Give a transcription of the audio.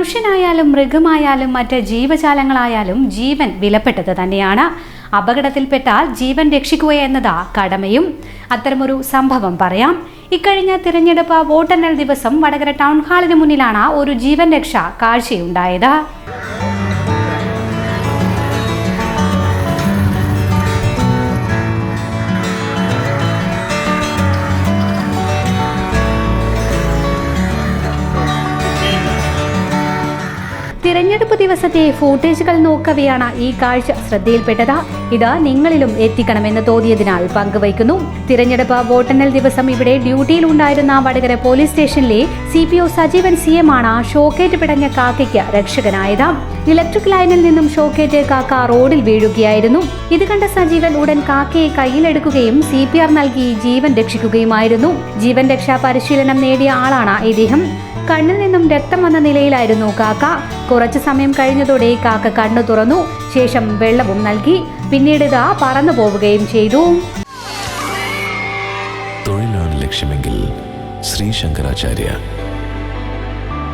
മനുഷ്യനായാലും മൃഗമായാലും മറ്റ് ജീവജാലങ്ങളായാലും ജീവൻ വിലപ്പെട്ടത് തന്നെയാണ്. അപകടത്തിൽപ്പെട്ടാൽ ജീവൻ രക്ഷിക്കുക എന്നതാ കടമയും. അത്തരമൊരു സംഭവം പറയാം. ഇക്കഴിഞ്ഞ തിരഞ്ഞെടുപ്പ് വോട്ടെണ്ണൽ ദിവസം വടകര ടൗൺ ഹാളിന് മുന്നിലാണ് ഒരു ജീവൻ രക്ഷ കാഴ്ചയുണ്ടായത്. തിരഞ്ഞെടുപ്പ് ദിവസത്തെ ഫൂട്ടേജുകൾ നോക്കവെയാണ് ഈ കാഴ്ച ശ്രദ്ധയിൽപ്പെട്ടത്. ഇത് നിങ്ങളിലും എത്തിക്കണമെന്ന് തോന്നിയതിനാൽ പങ്കുവയ്ക്കുന്നു. തിരഞ്ഞെടുപ്പ് വോട്ടെണ്ണൽ ദിവസം ഇവിടെ ഡ്യൂട്ടിയിൽ ഉണ്ടായിരുന്ന വടകര പോലീസ് സ്റ്റേഷനിലെ C P O Sajeevan C M ആണ് ഷോക്കേറ്റ് പിടഞ്ഞ കാക്കയ്ക്ക് രക്ഷകനായത്. ഇലക്ട്രിക് ലൈനിൽ നിന്നും ഷോക്കേറ്റ് കാക്ക റോഡിൽ വീഴുകയായിരുന്നു. ഇത് കണ്ട സജീവൻ ഉടൻ കാക്കയെ കയ്യിലെടുക്കുകയും സി പി ആർ നൽകി ജീവൻ രക്ഷിക്കുകയുമായിരുന്നു. ജീവൻ രക്ഷാ പരിശീലനം നേടിയ ആളാണ് ഇദ്ദേഹം. കണ്ണിൽ നിന്നും രക്തം വന്ന നിലയിലായിരുന്നു കാക്ക. കുറച്ചു സമയം കഴിഞ്ഞതോടെ കാക്ക കണ്ണു തുറന്നു. ശേഷം വെള്ളവും നൽകി. പിന്നീട് ഇതാ പറന്നു പോവുകയും ചെയ്തു. തൊഴിലാണ് ലക്ഷ്യമെങ്കിൽ ശ്രീ ശങ്കരാചാര്യ